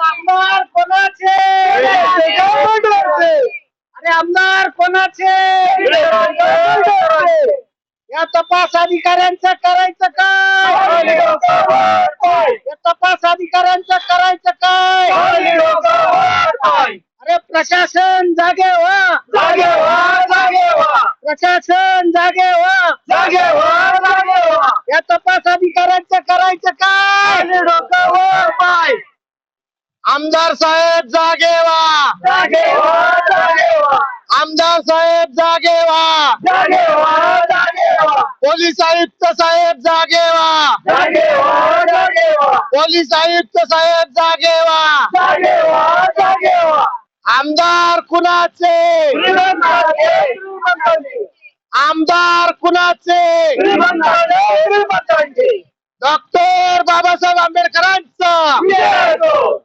आमदार कोणाचे? अरे आमदार कोणाचे? या तपास अधिकाऱ्यांचं करायचं काय? या तपास अधिकाऱ्यांचं करायचं काय? अरे प्रशासन जागे व्हा. प्रशासन जागे व्हा. या तपास अधिकाऱ्यांचं करायचं काय? आमदार साहेब जागे व्हा आमदार साहेब जागे व्हा पोलीस आयुक्त साहेब जागे व्हा पोलीस आयुक्त साहेब जागे व्हा आमदार कुणाचे? आमदार कुणाचे? डॉक्टर बाबासाहेब आंबेडकरांचं.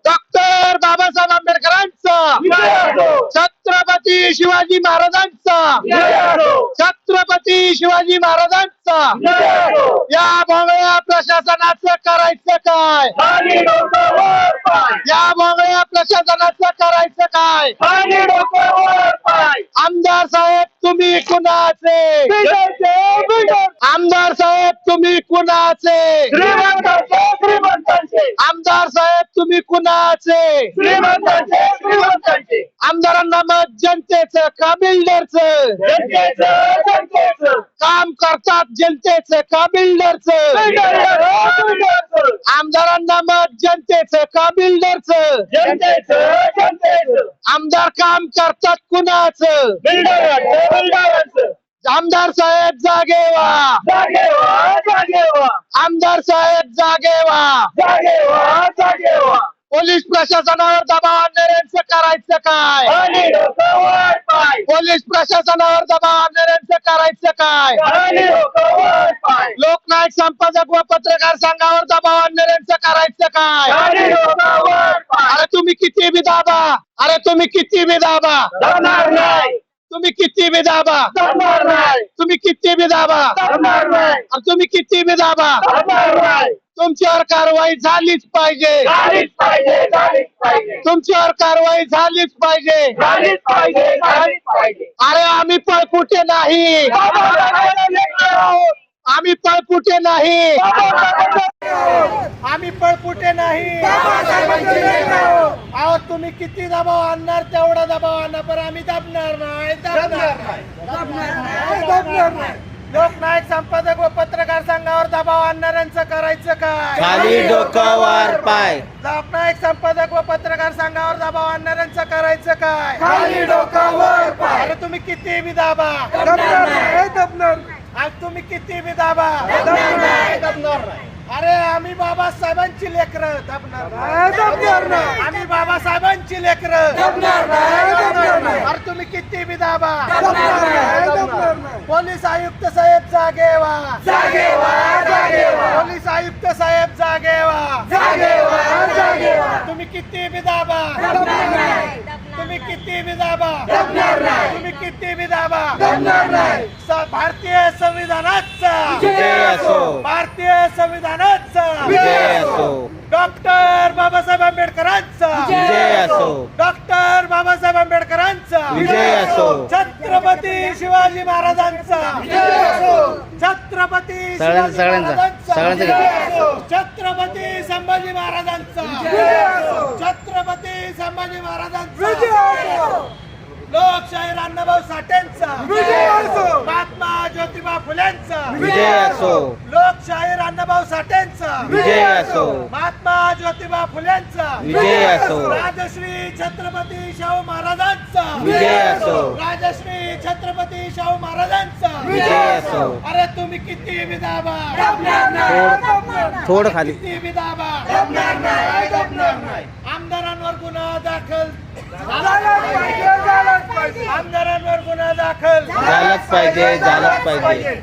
डॉक्टर बाबासाहेब आंबेडकरांचं. छत्रपती शिवाजी महाराजांचं. छत्रपती शिवाजी महाराजांचं. या भोंगळ्या प्रशासनाचं करायचं काय? या भोंगळ्या प्रशासनाचं करायचं काय? आमदार साहेब तुम्ही कुणाचे? आमदार साहेब तुम्ही कुणाचे? आमदार साहेब तुम्ही कुणाचे? आमदारांना मत जनतेचं का बिल्डरचं? काम करतात जनतेचं का बिल्डरचं? आमदारांना मत जनतेचं का बिल्डरचं? आमदार काम करतात कुणाचं? आमदार साहेब जागे व्हा आमदार साहेब जागे व्हा पोलीस प्रशासनावर दबाव आणणाऱ्यांचं करायचं काय? पोलीस प्रशासनावर दबाव आणणाऱ्यांचं करायचं काय? लोकनायक संपादक व पत्रकार संघावर दबाव आणणाऱ्यांचं करायचं काय? तुम्ही किती बी दाबा. अरे तुम्ही किती बी दाबा. तुम्ही किती बी दाबा. तुम्ही किती बी दाबा. अरे तुम्ही किती बी दाबा. तुमच्यावर कारवाई झालीच पाहिजे. तुमच्यावर कारवाई झालीच पाहिजे. अरे आम्ही पळकुटे नाही. आम्ही पळकुटे नाही. आम्ही पळकुटे नाही. तुम्ही किती दबाव आणणार तेवढा दबाव आणणार पण आम्ही दाबणार नाही दाबणार नाही. दाबणार नाही लोकनायक संपादक व पत्रकार संघावर दबाव आणणाऱ्यांचं करायचं काय? खाली डोकं वर पाय लोकनायक संपादक व पत्रकार संघावर दबाव आणणाऱ्यांचं करायचं काय? खाली डोकावर अरे तुम्ही किती बी दाबा. आज तुम्ही किती बी दाबा. दबणार नाही. अरे आम्ही बाबासाहेबांची लेकरं दबणार नाही. आम्ही बाबासाहेबांची लेकरं. अरे तुम्ही किती बी दाबा पोलीस आयुक्त साहेब जागे व्हा पोलीस आयुक्त साहेब जागे व्हा तुम्ही किती तुम्ही किती बी दाबा तुम्ही किती बी दाबा स- भारतीय संविधानाचा. भारतीय संविधानाचा. डॉक्टर बाबासाहेब आंबेडकरांचा. विजय असो. डॉक्टर बाबासाहेब आंबेडकरांचा. विजय असो. छत्रपती शिवाजी महाराजांचा. छत्रपती सगळ्यांचा- शिवाजी सगळ्यांचा- महाराजांचा. छत्रपती संभाजी महाराजांचा. छत्रपती संभाजी महाराजांचा. लोकशाहीर अण्णाभाऊ साठेंचा. महात्मा ज्योतिबा फुलेंचा. लोकशाहीर अण्णाभाऊ साठेंचा. महात्मा ज्योतिबा फुलेंचा. राजश्री छत्रपती शाहू महाराजांचा. विजय असो राजश्री छत्रपती शाहू महाराजांचा. अरे तुम्ही किती बी दाबा थोड खाली. किती बी दाबा आमदारांवर गुन्हा दाखल. आमदारांवर गुन्हा दाखल. झालंच पाहिजे झालंच पाहिजे.